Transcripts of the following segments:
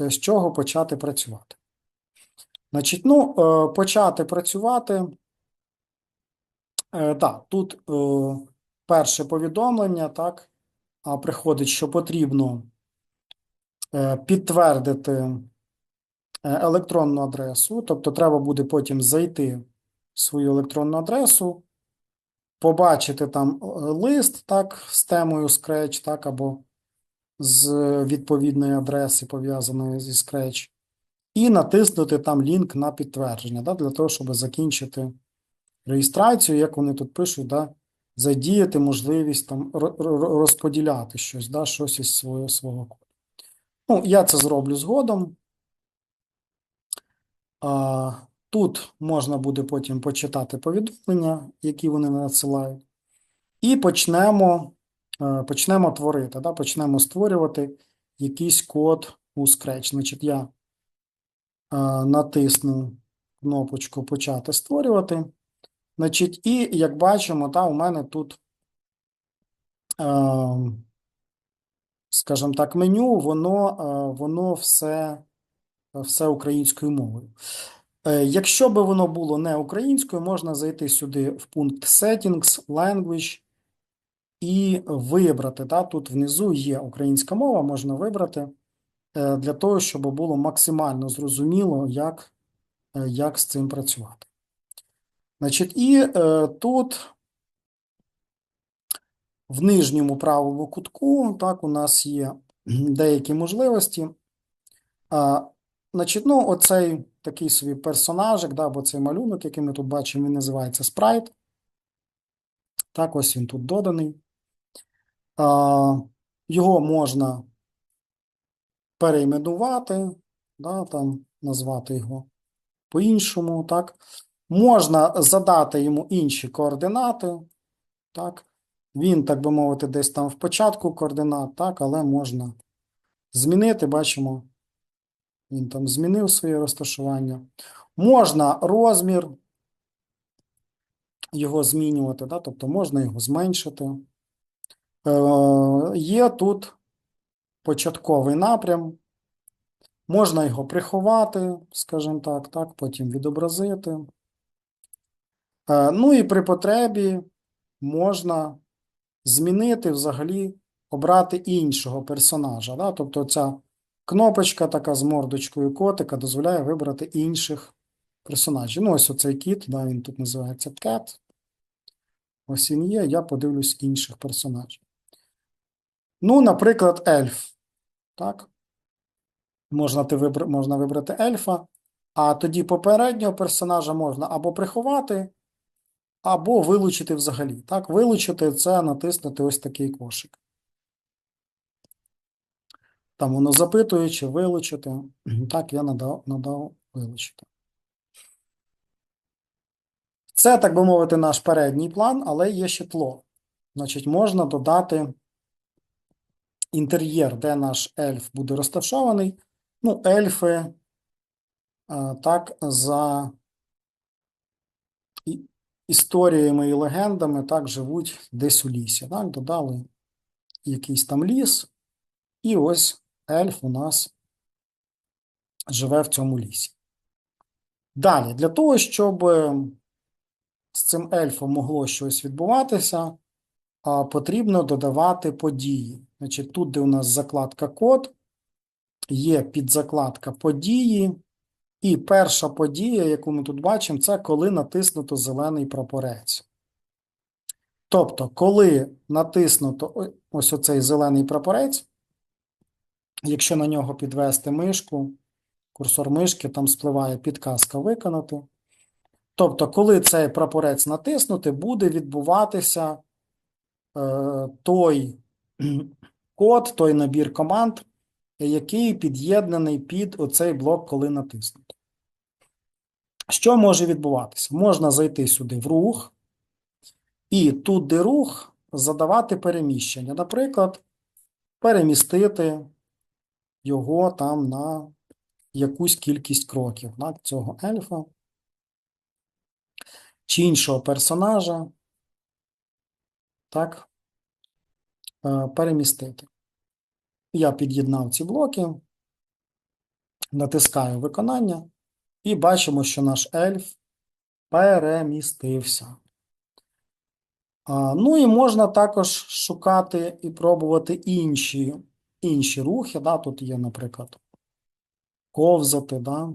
е, з чого почати працювати. Значить, ну, е, почати працювати. Так, тут е, перше повідомлення, так, приходить, що потрібно підтвердити електронну адресу, тобто треба буде потім зайти в свою електронну адресу, побачити там лист, так, з темою Scratch, так, або з відповідної адреси, пов'язаної зі Scratch, і натиснути там лінк на підтвердження, да, для того, щоб закінчити реєстрацію, як вони тут пишуть, да, задіяти можливість там ро- ро- розподіляти щось, да, щось із свого, свого коду. Ну, я це зроблю згодом. А, тут можна буде потім почитати повідомлення, які вони надсилають. І почнемо, почнемо творити, да, почнемо створювати якийсь код у Scratch. Значить, я е, натисну кнопочку Почати створювати. Значить, і як бачимо, та, у мене тут, е, скажімо так, меню, воно, е, воно все, все українською мовою. Е, Якщо би воно було не українською, можна зайти сюди в пункт Settings, Language і вибрати. Та, тут внизу є українська мова, можна вибрати е, для того, щоб було максимально зрозуміло, як, е, як з цим працювати. Значить, і е, тут в нижньому правому кутку, так, у нас є деякі можливості. А, значить, ну, оцей такий собі персонажик, да, або цей малюнок, який ми тут бачимо, він називається спрайт. Так, ось він тут доданий. Його можна перейменувати, да, там, назвати його по-іншому, так. Можна задати йому інші координати, так. Він, так би мовити, десь там в початку координат, так, але можна змінити, бачимо, він там змінив своє розташування. Можна розмір його змінювати, да, тобто можна його зменшити. Е, є тут початковий напрям. Можна його приховати, скажімо так, так, потім відобразити. Е, ну і при потребі можна змінити взагалі, обрати іншого персонажа. Да? Тобто ця кнопочка така з мордочкою котика дозволяє вибрати інших персонажів. Ну, ось оцей кіт, да, він тут називається Cat. Ось він є, я подивлюсь інших персонажів. Ну, наприклад, ельф. Так? Можна, ти вибр... можна вибрати ельфа, а тоді попереднього персонажа можна або приховати, або вилучити взагалі. Так, вилучити це натиснути ось такий кошик. Там воно запитує, чи вилучити. Так, я надав, надав вилучити. Це, так би мовити, наш передній план, але є ще тло. Значить, можна додати інтер'єр, де наш ельф буде розташований. Ну, ельфи, так, за історіями і легендами, так, живуть десь у лісі. Так, додали якийсь там ліс, і ось ельф у нас живе в цьому лісі. Далі, для того, щоб з цим ельфом могло щось відбуватися, потрібно додавати події. Значить, тут, де у нас закладка код, є підзакладка події, і перша подія, яку ми тут бачимо, це коли натиснуто зелений прапорець. Тобто, коли натиснуто ось оцей зелений прапорець, якщо на нього підвести мишку, курсор мишки, там спливає підказка виконати. Тобто, коли цей прапорець натиснути, буде відбуватися е, той код, той набір команд, який під'єднаний під оцей блок, коли натиснути. Що може відбуватися? Можна зайти сюди в рух, і тут, де рух, задавати переміщення. Наприклад, перемістити його там на якусь кількість кроків так, цього ельфа чи іншого персонажа. Так, перемістити. Я під'єднав ці блоки. Натискаю виконання і бачимо, що наш ельф перемістився. Ну і можна також шукати і пробувати інші, інші рухи. Да? Тут є, наприклад, ковзати. Да?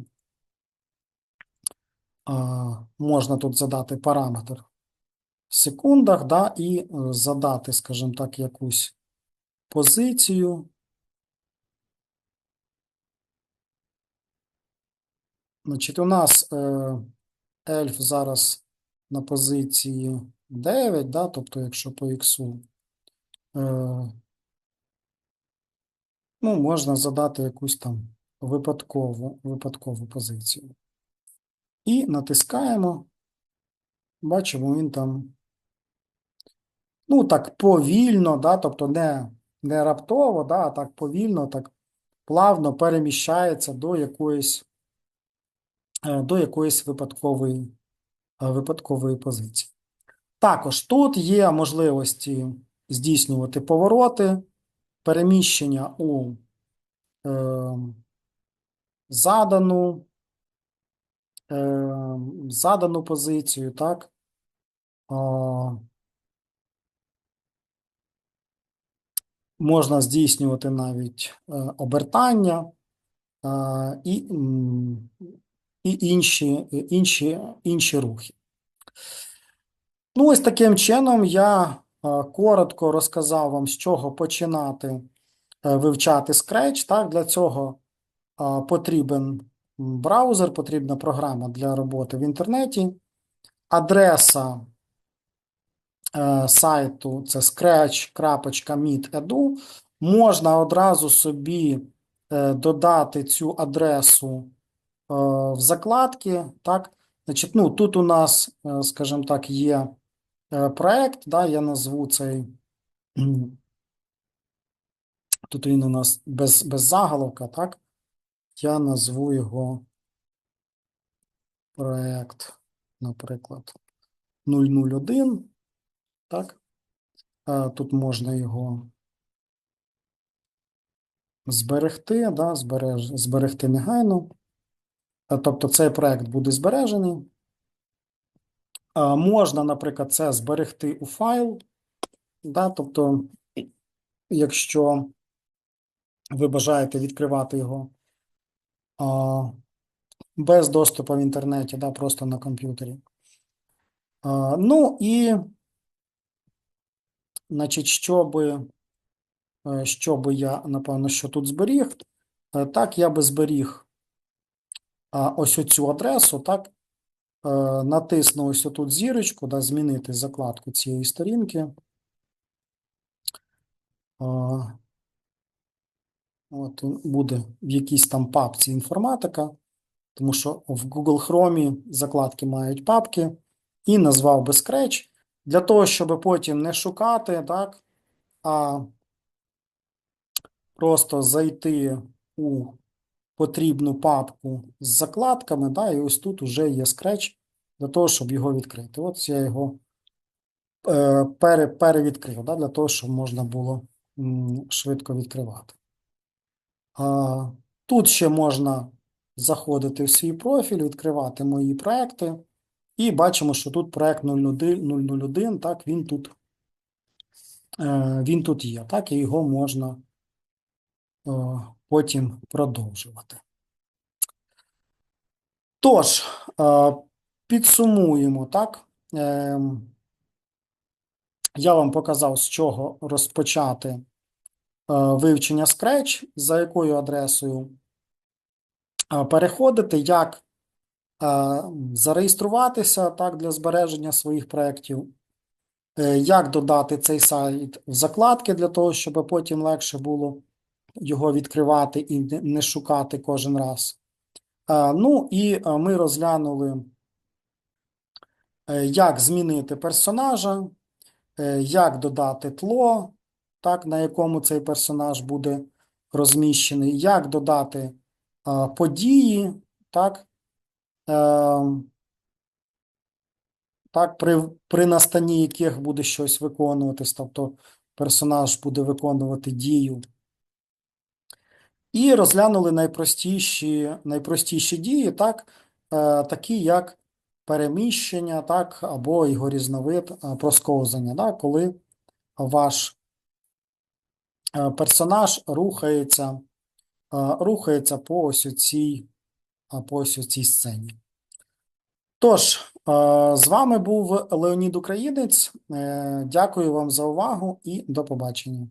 Можна тут задати параметр секундах, да? і е, задати, скажімо так, якусь позицію. Значить, у нас е, ельф зараз на позиції 9, да? тобто, якщо по іксу, е, ну, можна задати якусь там випадкову, випадкову позицію. І натискаємо. Бачимо, він там, ну, так повільно, да? тобто не, не раптово, да? а так повільно, так плавно переміщається до якоїсь, е, до якоїсь випадкової, е, випадкової позиції. Також тут є можливості здійснювати повороти, переміщення у е, задану, е, задану позицію, так? Можна здійснювати навіть е, обертання і, і інші, інші, інші рухи. Ну, ось таким чином я е, коротко розказав вам, з чого починати е, вивчати Scratch. Так, для цього е, потрібен браузер, потрібна програма для роботи в інтернеті. Адреса е, сайту це scratch.meet.edu. Можна одразу собі е, додати цю адресу е, в закладки. Так, значить, ну, тут у нас, е, скажімо так, є е, проект, да, я назву цей. Тут він у нас без, без заголовка, так? Я назву його проект, наприклад, 001. Так? Е, Тут можна його зберегти, да, збереж, зберегти негайно. Е, Тобто цей проект буде збережений. Е, Можна, наприклад, це зберегти у файл. Да, тобто, якщо ви бажаєте відкривати його без доступу в інтернеті, да, просто на комп'ютері. Ну і, значить, щоби, е, щоби я, напевно, що тут зберіг, е, так, я би зберіг ось оцю адресу, так, е, натисну ось отут зірочку, да, змінити закладку цієї сторінки. От буде в якійсь там папці інформатика, тому що в Google Chrome закладки мають папки, і назвав би Scratch, для того, щоб потім не шукати, так, а просто зайти у потрібну папку з закладками, да, і ось тут вже є Scratch для того, щоб його відкрити. От я його е, пере, перевідкрив, да, для того, щоб можна було швидко відкривати. Тут ще можна заходити в свій профіль, відкривати мої проекти. І бачимо, що тут проект 001, 001, так, він тут, е, він тут є, так, і його можна е, потім продовжувати. Тож, е, підсумуємо, так. Е, Я вам показав, з чого розпочати вивчення Scratch, за якою адресою переходити, як зареєструватися так, для збереження своїх проєктів, е, як додати цей сайт в закладки для того, щоб потім легше було його відкривати і не- шукати кожен раз. Е, Ну і е, ми розглянули, е, як змінити персонажа, е, як додати тло, так, на якому цей персонаж буде розміщений, як додати е, події, так, е, так, при, при настанні яких буде щось виконуватись, тобто персонаж буде виконувати дію. І розглянули найпростіші, найпростіші дії, так, е, такі як переміщення, так, або його різновид е, просковзання, так, коли ваш е, персонаж рухається, е, рухається по ось цій, ось цій сцені. Тож, е, з вами був Леонід Українець. Е, Дякую вам за увагу і до побачення.